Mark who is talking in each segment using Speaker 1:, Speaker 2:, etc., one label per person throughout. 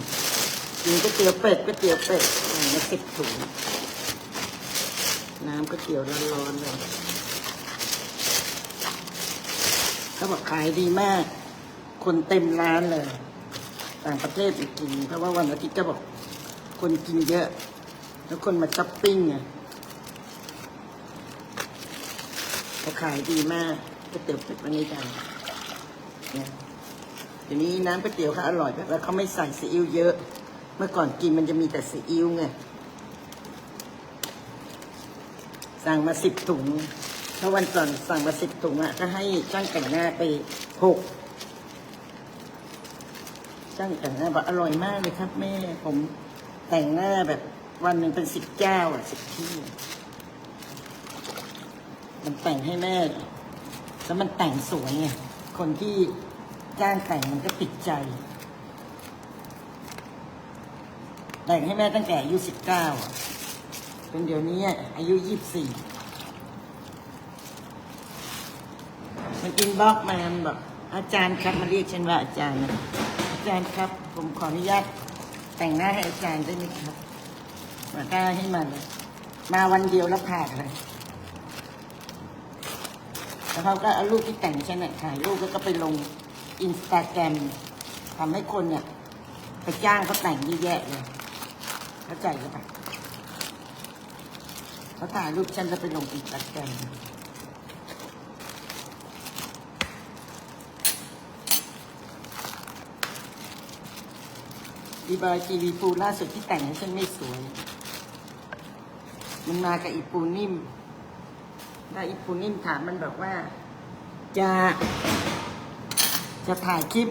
Speaker 1: มกินก๋วยเตี๋ยวเป็ดก๋วยเตี๋ยวเป็ดอ่ามาสิบถุง น้ำก๋วยเตี๋ยวร้อนๆเลยเขาบอกขายดีมาก คนเต็มร้านเลย ต่างประเทศไปกิน เพราะว่าวันอาทิตย์ก็บอก คนกินเยอะ แล้วคนมาช้อปปิ้งไงเขาขายดีมากก๋วยเตี๋ยวเป็ดวันนี้จังเนี่ย เดี๋ยวนี้น้ำก๋วยเตี๋ยวเขาอร่อยแล้วเขาไม่ใส่ซีอิ๊วเยอะ เมื่อก่อนกินมันจะมีแต่ซีอิ๊วไง สั่งมาสิบถุงถ้าวันก่อนสั่งมาสิบถุงอะก็ให้ช่างแต่งหน้าไปหกช่างแต่งหน้าบอกอร่อยมากเลยครับแม่ ผมแต่งหน้าแบบวันหนึ่งเป็นสิบเจ้าอะสิบที่ มันแต่งให้แม่ แล้วมันแต่งสวยไงคนที่ จ้างแต่งมันก็ติดใจ แต่งให้แม่ตั้งแต่อายุสิบเก้าจนเดี๋ยวนี้อายุยี่สิบสี่มันกินบล็อกมามันบอกอาจารย์ครับมาเรียกฉันว่าอาจารย์นะอาจารย์ครับ ผมขออนุญาตแต่งหน้าให้อาจารย์ได้ไหมครับมาได้ให้มาเลยมาวันเดียวแล้วผ่านเลยแล้วเขาก็เอารูปที่แต่งฉันน่ะถ่ายรูปแล้วก็ไปลง อินสตาแกรมทำให้คนเนี่ย ไปจ้างเขาแต่งเยอะแยะเลยเข้าใจหรือเปล่าเขาถ่ายรูปฉันแล้วไปลงอินสตาแกรมดีบอยทีวีปูล่าสุดที่แต่งให้ฉันไม่สวย มันมากับอีปูนิ่มแล้วอีปูนิ่มถามมันบอกว่า จะ จะถ่ายคลิป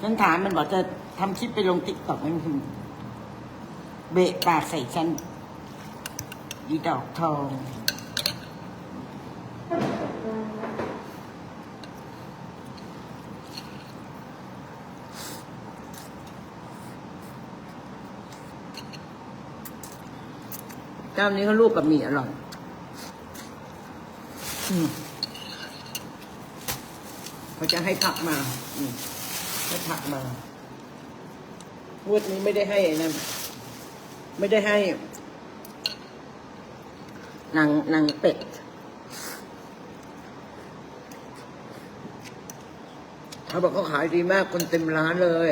Speaker 1: ฉันถามมันบอกจะทำคลิปไปลงติ๊กต็อกมันคือเบะปากใส่ฉันอีดอกทองเจ้านี้เขาลูกกับหมี่อร่อย อืม จะให้ผักมาให้ผักมางวดนี้ไม่ได้ให้นะไม่ได้ให้ นางนางเป็ดเขาบอกเขาขายดีมากคนเต็มร้านเลย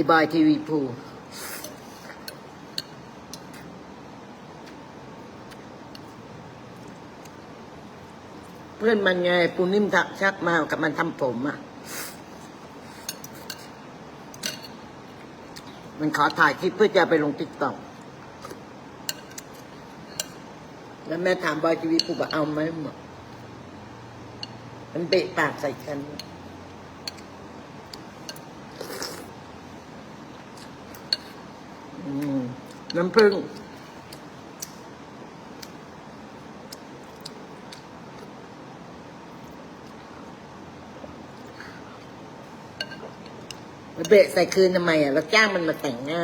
Speaker 1: อ้บายทีวีพูเพื่อนมันไงปูนิ่มทักชักมากับมันทำผมอะ มันขอถ่ายคลิปเพื่อจะไปลงติ๊กต็อกแล้วแม่ถามบอยทีวีพูบอกเอาไหมมันเบะปากใส่ฉัน อืม น้ำผึ้งเบะใส่คืนทำไมอะเราจ้างมันมาแต่งหน้า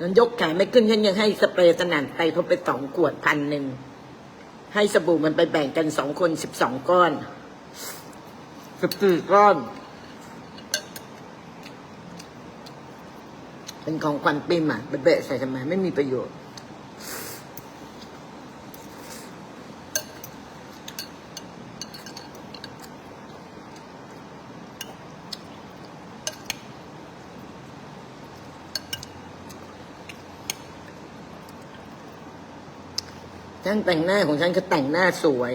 Speaker 1: มันยกขายไม่ขึ้นฉันยังให้สเปรย์สนั่นไปทบไปสองขวดพันหนึ่ง ให้สบู่มันไปแบ่งกันสองคนสิบสองก้อนสิบสี่ก้อน เป็นของขวัญปีใหม่เบะใส่ทำไมไม่มีประโยชน์ช่างแต่งหน้าของฉันคือแต่งหน้าสวย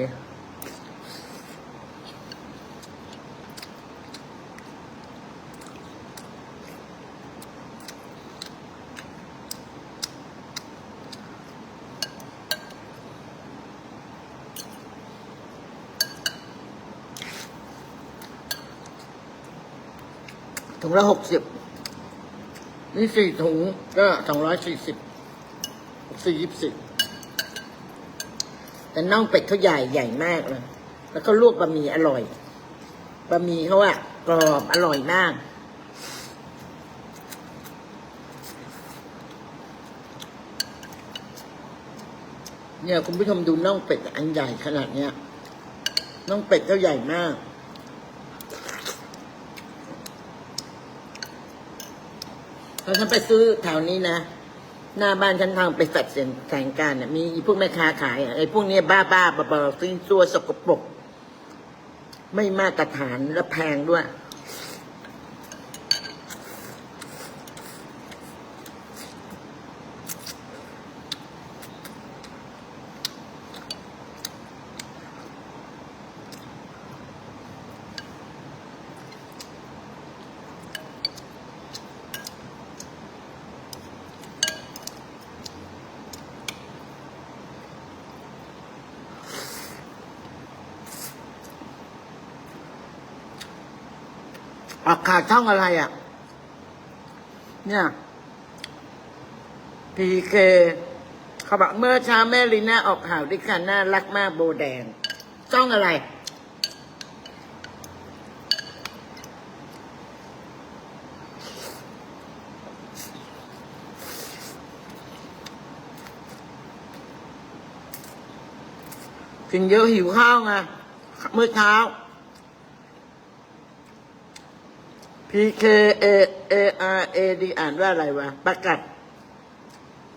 Speaker 1: งละหกสิบนี่สี่ถุงก็สองร้อยสี่สิบสี่ยี่สิบแต่น่องเป็ดเขาใหญ่ใหญ่มากเลย แล้วก็ลวกบะหมี่อร่อย บะหมี่เขาอะกรอบอร่อยมากเนี่ยคุณผู้ชมดูน่องเป็ดอันใหญ่ขนาดเนี้ยน่องเป็ดก็ใหญ่มาก พอฉันไปซื้อแถวนี้นะ หน้าบ้านฉันทางไปสัดเสียงแสงการเนี่ยมีพวกแม่ค้าขายอะไอ้พวกเนี้ยบ้าบ้าๆบอๆซิ้นซัวสกปรกไม่มาตรฐานและแพงด้วย ออกข่าวช่องอะไรอะ เนี่ยพีเคเขาบอกเมื่อเช้าแม่ลีน่าออกข่าวด้วยกันน่ารักมากโบแดงช่องอะไร กินเยอะหิวข้าวไงเมื่อเช้า P K A A R A D อ่านว่าอะไรวะ ประกัด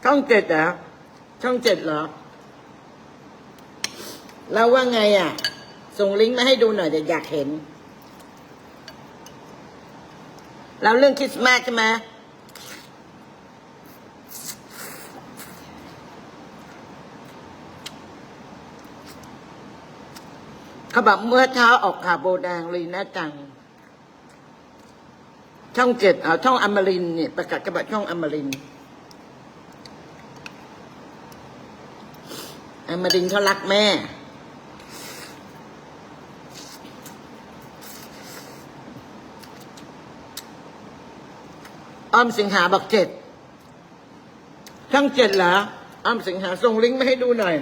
Speaker 1: ช่องเจ็ดเหรอ ช่องเจ็ดเหรอแล้วว่าไงอะ ส่งลิงก์มาให้ดูหน่อยเดี๋ยวอยากเห็นแล้วเรื่องคริสต์มาสใช่ไหมเขาบอกเมื่อเช้าออกข่าวโบแดงลีน่าจัง ช่องเจ็ดเอาช่องอมรินเนี่ยประกาศกระบะช่องอมรินอมรินเขารักแม่ อ้อมสิงหาบอกเจ็ดช่องเจ็ดเหรออ้อมสิงหาส่งลิงก์มาให้ดูหน่อย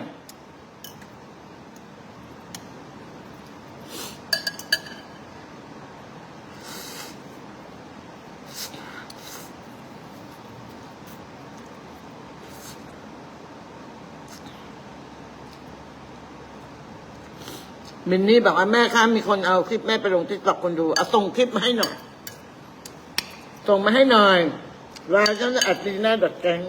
Speaker 1: มินนี่บอกว่าแม่คะมีคนเอาคลิปแม่ไปลงทิกตอกคนดูเอาส่งคลิปมาให้หน่อย ส่งมาให้หน่อยไลน์ฉันจะอัดดีหน้าดัดแกง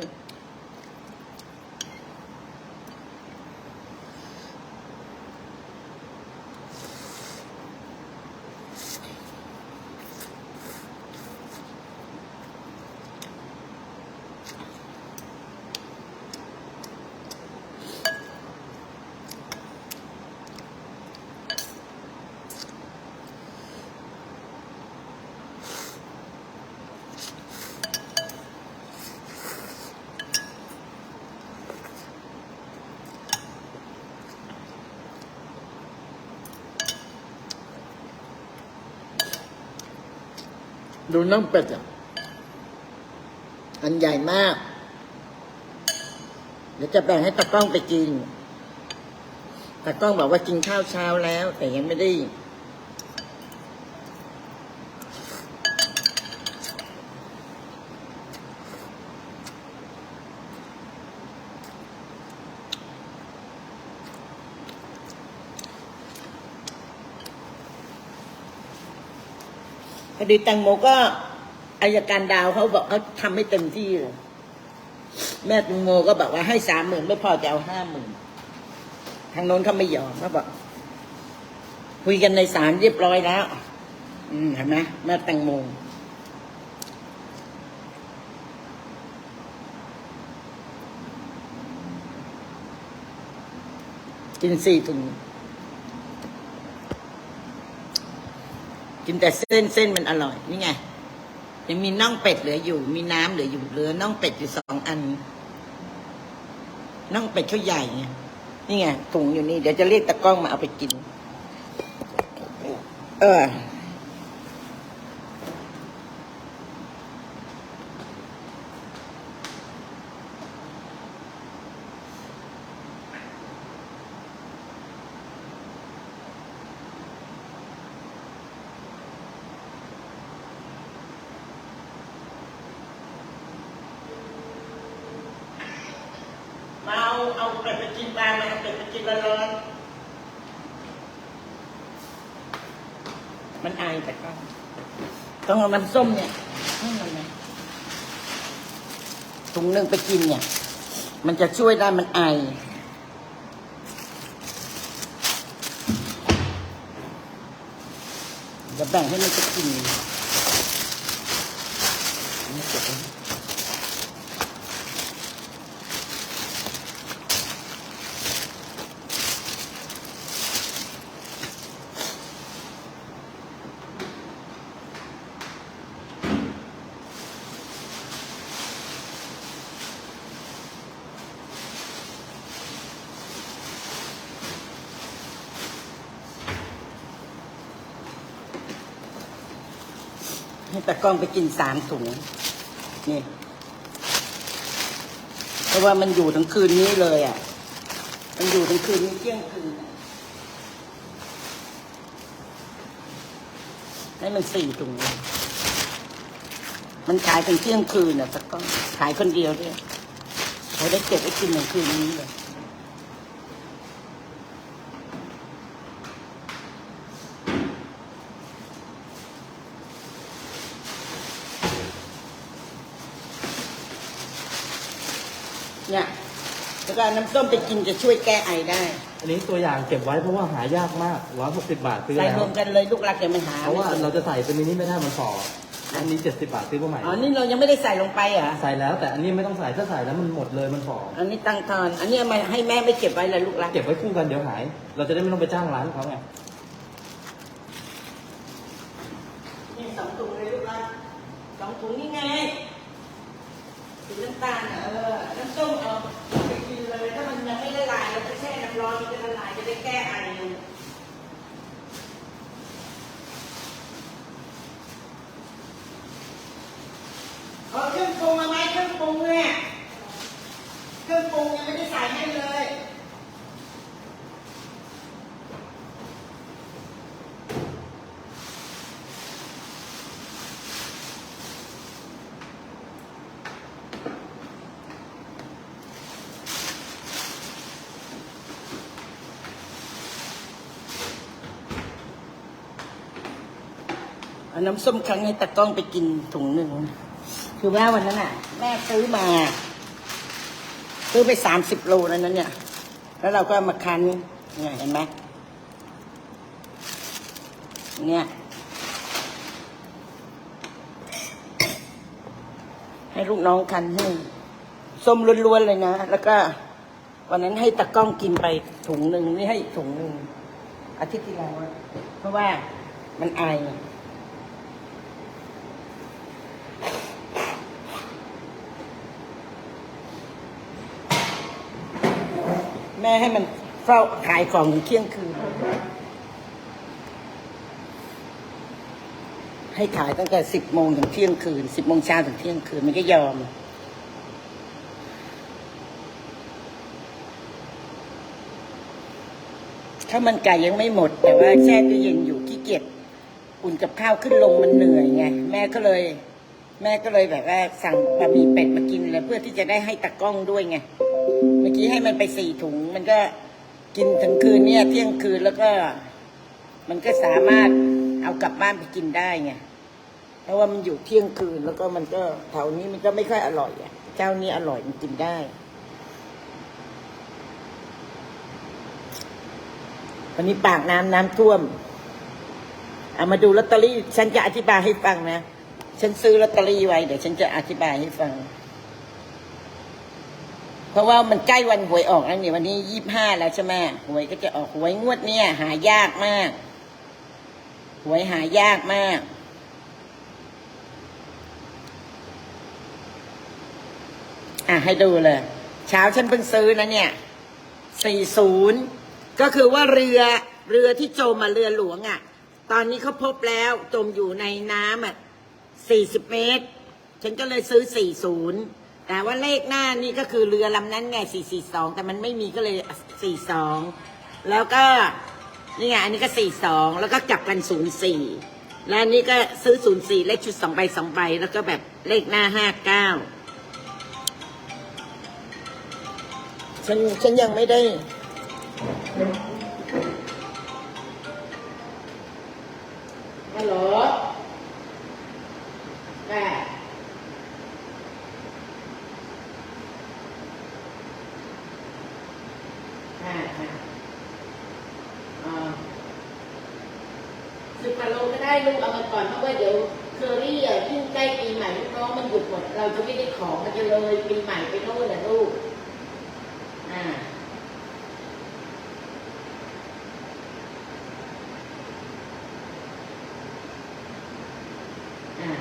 Speaker 1: ดูน้องเป็ดอะ อันใหญ่มาก เดี๋ยวจะแบ่งให้ตะกล้องไปกินตะกล้องบอกว่ากินข้าวเช้าแล้ว แต่ยังไม่ได้ คดีแตงโมก็อายการดาวเขาบอกเขาทำให้เต็มที่เลยแม่แตงโมก็บอกว่าให้สามหมื่นไม่พอจะเอาห้าหมื่นทางโน้นเขาไม่ยอมเขาบอก คุยกันในศาลเรียบร้อยแล้ว อืมเห็นไหมแม่แตงโมกินสี่ถุง กินแต่เส้นเส้นมันอร่อยนี่ไงยังมีน่องเป็ดเหลืออยู่ มีน้ำเหลืออยู่เหลือน่องเป็ดอยู่สองอันน่องเป็ดเขาใหญ่ไงนี่ไงถุงอยู่นี่เดี๋ยวจะเรียกตะกล้องมาเอาไปกิน เออ เอาเป็ดไปกินปลามาเอาเป็ดไปกินร้อนๆมันอายแต่ก็ต้องเอาน้ำส้มเนี่ยให้มันนะถุงหนึ่งไปกินเนี่ย มันจะช่วยได้มันไอจะแบ่งให้มันไปกินนี่เก็บไว้ ตะกล้องไปกินสามถุง นี่ เพราะว่ามันอยู่ทั้งคืนนี้เลยอะ มันอยู่ทั้งคืนนี้เที่ยงคืน ให้มันสี่ถุง มันขายเป็นเที่ยงคืนอะตะกล้องขายคนเดียวด้วยเขาได้เก็บไว้กินทั้งคืนนี้เลยแล้ วก็เอาน้ำส้มไปกินจะช่วยแก้ไอได้
Speaker 2: อันนี้ตัวอย่างเก็บไว้เพราะว่าหายากมากร้อยหกสิบบาทซื้อ
Speaker 1: ใส่
Speaker 2: แล้
Speaker 1: ร
Speaker 2: ว
Speaker 1: วมกันเลยลูกรักเดี๋ยวมันหา
Speaker 2: เพราะว่า
Speaker 1: ไม่เจอ
Speaker 2: เราจะใส่เป็นนี้ไม่ได้มันฝ่ออันนี้เจ็ดสิบบาทซื้อมาใหม่
Speaker 1: อ๋อนี่เรายังไม่ได้ใส่ลงไปเหรอ
Speaker 2: ใส่แล้วแต่อันนี้ไม่ต้องใส่ถ้าใส่แล้วมันหมดเลยมันฝ่อ
Speaker 1: อันนี้ตังทอน อันนี้เอามาให้แม่ไม่เก็บไว้เลยลูกรัก
Speaker 2: เก็บไว้คู่กันเดี๋ยวหาย เราจะได้ไม่ต้องไปจ้างร้านเขาไง
Speaker 1: นี่สองถุงเลยลูกรักสองถุงนี่ไง ถึงน้ำตาลเออ น้ำส้มเอาไปกินเลย ถ้ามันยังไม่ละลายเราจะแช่น้ำร้อนมันจะละลายจะได้แก้ไอเอาเครื่องปรุงมาไหมเครื่องปรุงเนี่ย เครื่องปรุงยังไม่ได้ใส่ให้เลย เอาน้ำส้มครั้งให้ตะกล้องไปกินถุงหนึ่ง คือว่าวันนั้นอะ แม่ซื้อมา ซื้อไปสามสิบโลนั้นนั้นเนี่ย แล้วเราก็มาคั้นเนี่ยเห็นไหมเนี่ยให้ลูกน้องคั้นให้ส้มล้วนๆเลยนะ แล้วก็ วันนั้นให้ตะก้องกินไปถุงหนึ่งนี่ให้ถุงหนึ่งอาทิตย์ที่แล้วเพราะว่ามันไอ แม่ให้มันเฝ้าขายของถึงเที่ยงคืน ให้ขายตั้งแต่สิบโมงถึงเที่ยงคืนสิบโมงเช้าถึงเที่ยงคืนมันก็ยอม ถ้ามันไก่ยังไม่หมด แต่ว่าแช่ตู้เย็นอยู่ขี้เกียจอุ่นกับข้าวขึ้นลงมันเหนื่อยไงแม่ก็เลย แม่ก็เลยแบบว่าสั่งบะหมี่เป็ดมากินเลยเพื่อที่จะได้ให้ตะกล้องด้วยไง อกี้ให้มันไปสี่ถุง มันก็กินถึงคืนเนี่ย เที่ยงคืนแล้วก็ มันก็สามารถเอากลับบ้านไปกินได้ไงเพราะว่ามันอยู่เที่ยงคืนแล้วก็มันก็แถวนี้มันก็ไม่ค่อยอร่อยอะเจ้านี้อร่อยมันกินได้ วันนี้ปากน้ำน้ำท่วมเอามาดูลอตเตอรี่ ฉันจะอธิบายให้ฟังนะ ฉันซื้อลอตเตอรี่ไว้เดี๋ยวฉันจะอธิบายให้ฟัง เพราะว่ามันใกล้วันหวยออกแล้วเนี่ยวันนี้ยี่ห้าแล้วใช่ไหมหวยก็จะออกหวยงวดเนี่ยหายากมากหวยหายากมากอะให้ดูเลย เช้าฉันเพิ่งซื้อนะเนี่ยสี่ศูนย์ก็คือว่าเรือเรือที่จมมาเรือหลวงอะ่ะ ตอนนี้เขาพบแล้วจมอยู่ในน้ำอะสี่สิบเมตร ฉันก็เลยซื้อสี่ศูนย์ แต่ว่าเลขหน้านี่ก็คือเรือลำนั้นไงสี่สี่สองแต่มันไม่มีก็เลยสี่สองแล้วก็นี่ไงอันนี้ก็สี่สองแล้วก็กลับกันศูนย์สี่แล้วอันนี้ก็ซื้อศูนย์สี่เลขชุดสองใบสองใบแล้วก็แบบเลขหน้าห้าเก้าฉันฉันยังไม่ได้ฮัลโหลแม่ ค่ะค่ะอ่าสิบกว่าโลก็ได้ลูกเอามาก่อนเพราะว่าเดี๋ยวเคอรี่อะยิ่งใกล้ปีใหม่ลูกน้องมันหยุดหมด เราจะไม่ได้ของมันจะเลยปีใหม่ไปโน่นน่ะลูก อ่า อ่า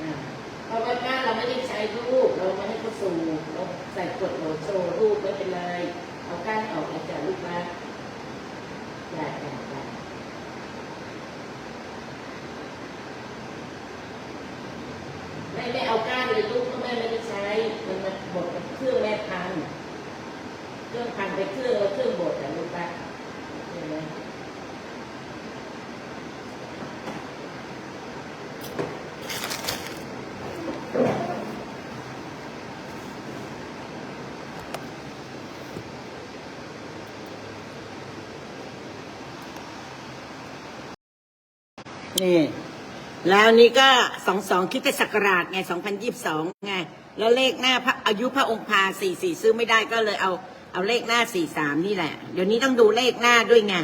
Speaker 1: อ่าเพราะว่าก้านเราไม่ได้ใช้รูปเราไม่ให้เขาสูบเราใส่กดโหลดโชว์รูปไม่เป็นไรเอาก้านออกแล้วจากลูกมาได้ได้ได้ไม่ไม่เอาก้านเลยลูกเพราะแม่ไม่ได้ใช้มันมันบดเครื่องแม่พันเครื่องพันไปเครื่องแล้วเครื่องบดอะลูกปะเห็นไหม นี่ แล้วนี่ก็สองสองคิดศักราชไงสองพันยี่สิบสองไง แล้วเลขหน้าพระอายุพระองค์พาสี่สี่ซื้อไม่ได้ก็เลยเอาเอาเลขหน้าสี่สามนี่แหละ เดี๋ยวนี้ต้องดูเลขหน้าด้วยไง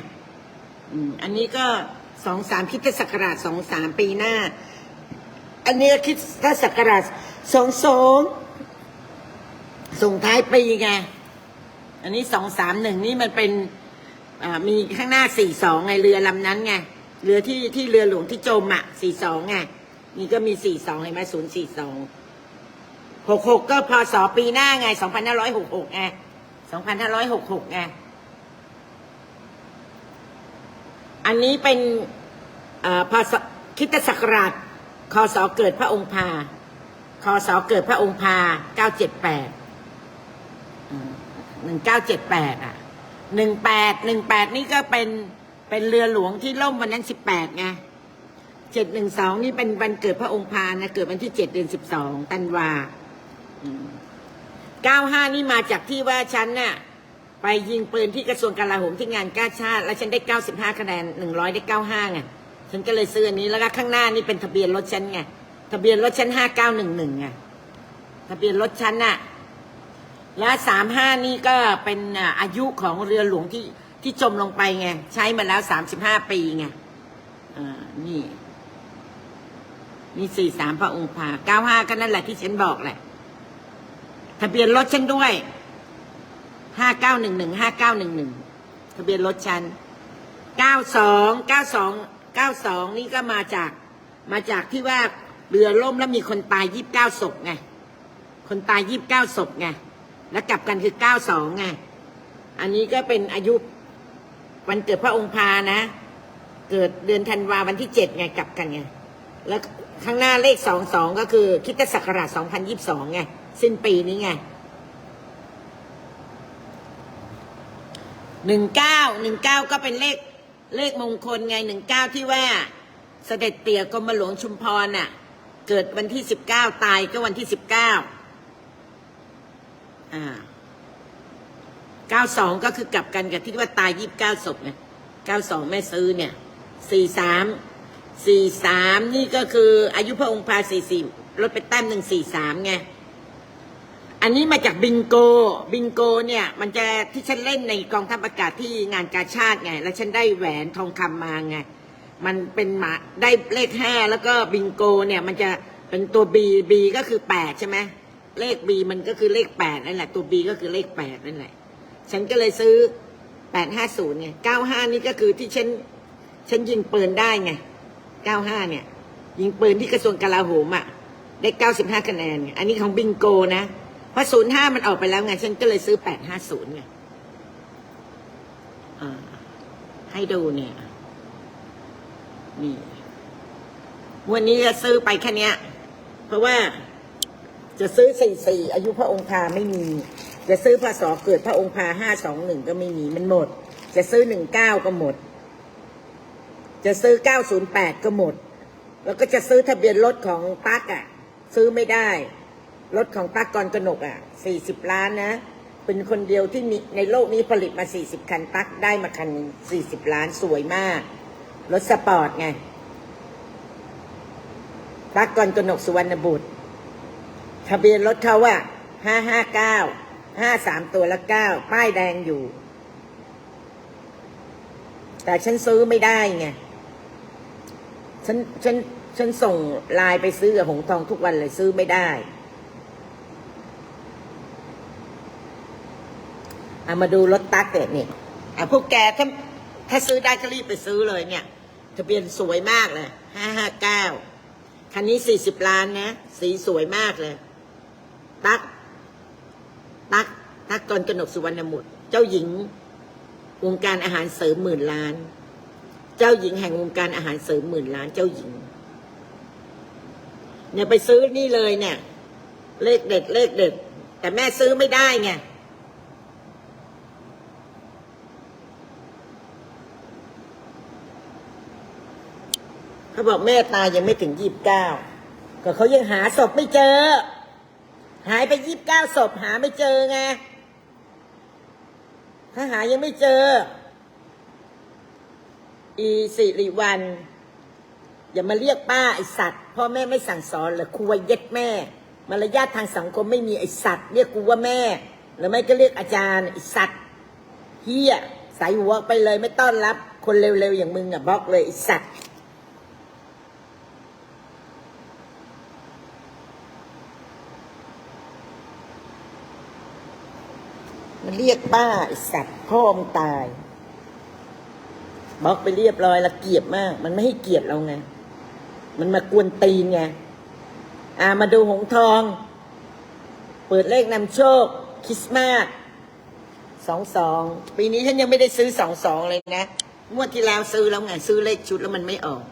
Speaker 1: อืมอันนี้ก็สองสามคิดศักราชสองสามปีหน้า อันนี้คิดศักราชสองสองส่งท้ายปีไง อันนี้สองสามหนึ่งนี่มันเป็นอ่ามีข้างหน้าสี่สองไงเรือลำนั้นไง เรือที่ที่เรือหลวงที่จมอะสี่สองไงนี่ก็มีสี่สองเห็นไหมศูนย์สี่สองหกหกก็พศปีหน้าไงสองพันห้าร้อยหกหกไงสองพันห้าร้อยหกหกไงอันนี้เป็นอ่าพศคริดศักราชคศเกิดพระองค์พาคศเกิดพระองค์พาเก้าเจ็ดแปดหนึ่งเก้าเจ็ดแปดอะหนึ่งแปดหนึ่งแปดนี่ก็เป็น เป็นเรือหลวงที่ล่มวันนั้นสิบแปดไงเจ็ดหนึ่งสองนี่เป็นวันเกิดพระองค์พานะเกิดวันที่เจ็ดเดือนสิบสองตันวาเก้าห้านี่มาจากที่ว่าฉันน่ะ ไปยิงปืนที่กระทรวงกลาโหมที่งานกาชาติ แล้วฉันได้เก้าสิบห้าคะแนนหนึ่งร้อยได้เก้าห้าไงฉันก็เลยซื้ออันนี้แล้วก็ข้างหน้านี่เป็นทะเบียนรถฉันไงทะเบียนรถฉันห้าเก้าหนึ่งหนึ่งไงทะเบียนรถฉันน่ะและสามห้านี่ก็เป็นอ่าอายุของเรือหลวงที่ ที่จมลงไปไง ใช้มาแล้วสามสิบห้าปีไงอ่านี่ นี่สี่สามพระองค์พาเก้าห้าก็นั่นแหละที่ฉันบอกแหละ ทะเบียนรถฉันด้วยห้าเก้าหนึ่งหนึ่งห้าเก้าหนึ่งหนึ่งทะเบียนรถฉันเก้าสองเก้าสองเก้าสองนี่ก็มาจากมาจากที่ว่าเรือล่มแล้วมีคนตายยี่สิบเก้าศพไง คนตายยี่สิบเก้าศพไง แล้วกลับกันคือเก้าสองไง อันนี้ก็เป็นอายุ วันเกิดพระองค์พานะ เกิดเดือนธันวาวันที่เจ็ดไงกลับกันไงแล้วข้างหน้าเลขสองสองก็คือคิดศักราชสองพันยิบสองไงสิ้นปีนี้ไงหนึ่งเก้าหนึ่งเก้าก็เป็นเลขเลขมงคลไงหนึ่งเก้าที่ว่าเสด็จเตี่ยกรมหลวงชุมพรน่ะ เกิดวันที่สิบเก้าตายก็วันที่สิบเก้าอ่า เก้าสองก็คือกลับกันกับที่ว่าตายยี่สิบเก้าศพไงเก้าสองแม่ซื้อเนี่ยสี่สามสี่สามนี่ก็คืออายุพระองค์พาสี่สี่ลดไปแต้มหนึ่งสี่สามไง อันนี้มาจากบิงโก บิงโกเนี่ย มันจะที่ฉันเล่นในกองทัพอากาศที่งานกาชาติไง แล้วฉันได้แหวนทองคำมาไง มันเป็นหมาได้เลขห้าแล้วก็บิงโกเนี่ย มันจะเป็นตัวบีบีก็คือแปดใช่ไหมเลขบีมันก็คือเลขแปดนั่นแหละ ตัวบีก็คือเลขแปดนั่นแหละ ฉันก็เลยซื้อแปดห้าศูนย์ไงเก้าห้านี่ก็คือที่ฉันฉันยิงปืนได้ไงเก้าห้าเนี่ย ยิงปืนที่กระทรวงกลาโหมอะ ได้เก้าสิบห้าคะแนน อันนี้ของบิงโกนะเพราะศูนย์ห้ามันออกไปแล้วไง ฉันก็เลยซื้อแปดห้าศูนย์ไงอ่าให้ดูเนี่ย นี่วันนี้จะซื้อไปแค่เนี้ยเพราะว่าจะซื้อสี่สี่อายุพระองค์พาไม่มี จะซื้อพศเกิดพระองค์พาห้าสองหนึ่งก็ไม่มีมันหมด จะซื้อหนึ่งเก้าก็หมด จะซื้อเก้าศูนย์แปดก็หมด แล้วก็จะซื้อทะเบียนรถของตั๊กอะ ซื้อไม่ได้ รถของตากรกนกอะสี่สิบล้านนะ เป็นคนเดียวที่มีในโลกนี้ผลิตมาสี่สิบคันตักได้มาคันสี่สิบล้านสวยมาก รถสปอร์ตไงตักกรกนกสุวรรณบุตร ทะเบียนรถเขาอะห้าห้าเก้า ห้าสามตัวละเก้าป้ายแดงอยู่ แต่ฉันซื้อไม่ได้ไงฉันฉันฉันส่งไลน์ไปซื้อกับหงทองทุกวันเลยซื้อไม่ได้เอามาดูรถตักเด็ดนี่อะพวกแกถ้าถ้าซื้อได้ก็รีบไปซื้อเลยเนี่ยทะเบียนสวยมากเลยห้าห้าเก้าคันนี้สี่สิบล้านนะ สีสวยมากเลย ตัก ตั๊กตั๊กกรกนกสุวรรณมุตเจ้าหญิงวงการอาหารเสริมหมื่นล้าน เจ้าหญิงแห่งวงการอาหารเสริมหมื่นล้านเจ้าหญิง เนี่ยไปซื้อนี่เลยเนี่ย เลขเด็ดเลขเด็ด แต่แม่ซื้อไม่ได้ไงเขาบอกแม่ตายยังไม่ถึงยี่สิบเก้าก็เขายังหาศพไม่เจอ หายไปยี่สิบเก้าศพหาไม่เจอไง ถ้าหายังไม่เจอ อีสิริวัน อย่ามาเรียกป้าไอสัตว์พ่อแม่ไม่สั่งสอนเหรอครูว่าเย็ดแม่ มารยาททางสังคมไม่มีไอสัตว์ เรียกกูว่าแม่ หรือไม่ก็เรียกอาจารย์ไอสัตว์เฮียใส่หัวไปเลยไม่ต้อนรับ คนเร็วๆอย่างมึงอะบล็อกเลยไอสัตว์ เรียกป้าไอสัตว์พ่อมงตายบล็อกไปเรียบร้อยแล้วเกียดมาก มันไม่ให้เกียร์เราไง มันมากวนตีนไงอ่ามาดูหงทอง เปิดเลขนำโชคคริสต์มาสสองสองปีนี้ฉันยังไม่ได้ซื้อสองสองเลยนะงวดที่แล้วซื้อแล้วไงซื้อเลขชุดแล้วมันไม่ออก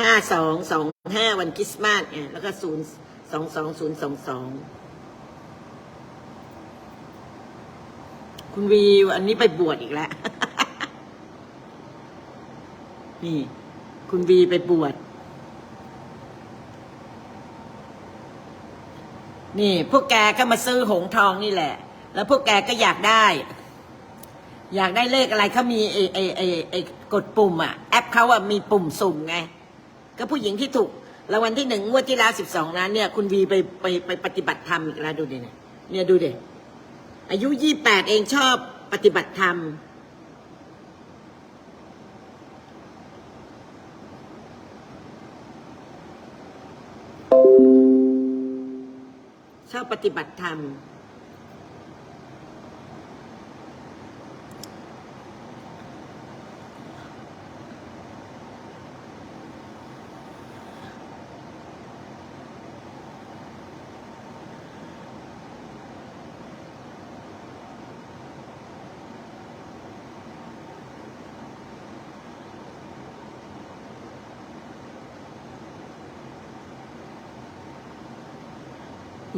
Speaker 1: ห้าสองสองห้าวันคริสต์มาสไงแล้วก็ศูนย์สองสองศูนย์สองสอง คุณวีอันนี้ไปบวชอีกแล้ว นี่ คุณวีไปบวช นี่ พวกแกก็มาซื้อหงทองนี่แหละ แล้วพวกแกก็อยากได้ อยากได้เลขอะไรเขามีไอไอไอไอกดปุ่มอะแอปเขาอะมีปุ่มสุ่มไง ก็ผู้หญิงที่ถูกรางวัลที่หนึ่งงวดที่แล้วสิบสองนั้นเนี่ย คุณวีไปไปไปปฏิบัติธรรมอีกแล้วดูดิเนี่ยเนี่ยดูดิ อายุยี่แปดเองชอบปฏิบัติธรรม ชอบปฏิบัติธรรม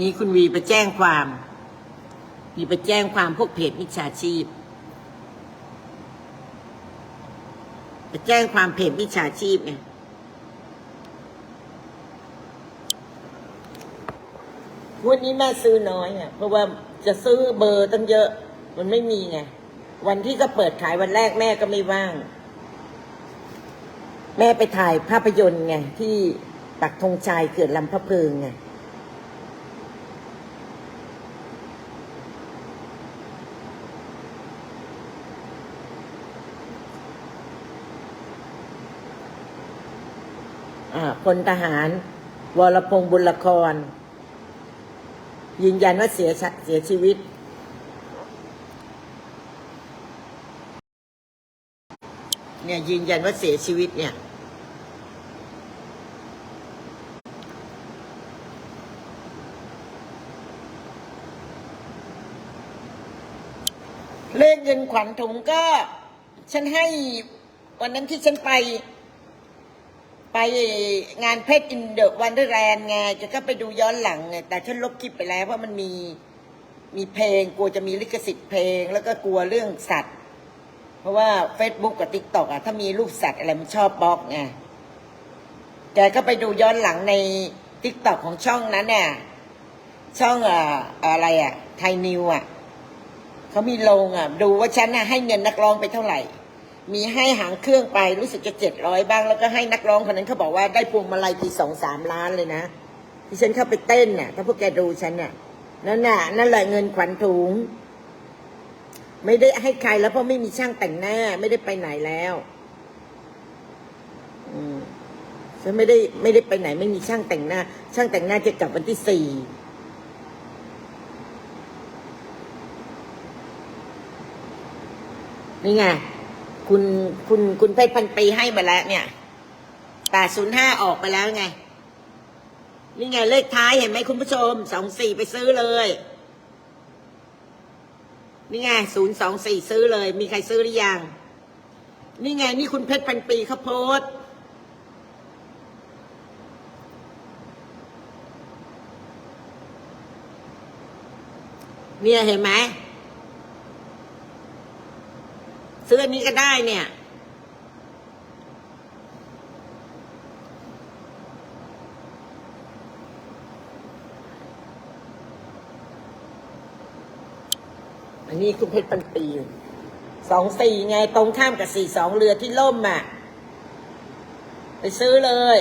Speaker 1: นี่คุณวีไปแจ้งความมีไปแจ้งความพวกเพจมิจฉาชีพไปแจ้งความเพจมิจฉาชีพไงวันนี้แม่ซื้อน้อยอะเพราะว่าจะซื้อเบอร์ตั้งเยอะ มันไม่มีไง วันที่ก็เปิดขายวันแรกแม่ก็ไม่ว่าง แม่ไปถ่ายภาพยนตร์ไง ที่ปักธงชัยเขื่อนลำพะเพิงไง พลทหาร วรพงษ์บุญละคร ยืนยันว่าเสียชะเสียชีวิต เนี่ยยืนยันว่าเสียชีวิตเนี่ยเลขเงินขวัญถุงก็ ฉันให้วันนั้นที่ฉันไป ไปงานเพชรอินเดอะวันเดอร์แลนด์ไงจะก็ไปดูย้อนหลังไงแต่ฉันลบคลิปไปแล้วเพราะมันมีมีเพลงกลัวจะมีลิขสิทธิ์เพลง แล้วก็กลัวเรื่องสัตว์ เพราะว่า Facebook กับ t ิ k t o k อะถ้ามีรูปสัตว์อะไรมันชอบบล็อกไงแกก็ไปดูย้อนหลังใน t ิ k t o k ของช่องนั้นเนี่ยช่องอะอะไรอะไทยนิวอะเขามีลงอะ ดูว่าฉันน่ะให้เงินนักร้องไปเท่าไหร่ มีให้หางเครื่องไปรู้สึกจะเจ็ดร้อยบ้าง แล้วก็ให้นักร้องคนนั้นเขาบอกว่าได้พวงมาลัยทีสองสามล้านเลยนะที่ฉันเข้าไปเต้นน่ะ ถ้าพวกแกดูฉันน่ะนั่นน่ะนั่นแหละเงินขวัญถุง ไม่ได้ให้ใครแล้วเพราะไม่มีช่างแต่งหน้า ไม่ได้ไปไหนแล้วฉันไม่ได้ไม่ได้ไปไหน ไม่มีช่างแต่งหน้า ช่างแต่งหน้าจะกลับวันที่สี่นี่ไง คุณคุณคุณเพชรพันปีให้มาแล้ว เนี่ยแปดศูนย์ห้าออกไปแล้วไง นี่ไงเลขท้ายเห็นไหมคุณผู้ชมสองสี่ไปซื้อเลย นี่ไงศูนย์สองสี่ซื้อเลย มีใครซื้อหรือยัง นี่ไง นี่คุณเพชรพันปีเขาโพสเนี่ยเห็นไหม ซื้ออันนี้ก็ได้เนี่ย อันนี้คุณเพชรปันปีสองสี่ไงตรงข้ามกับสี่สองเรือที่ล่มอะ ไปซื้อเลย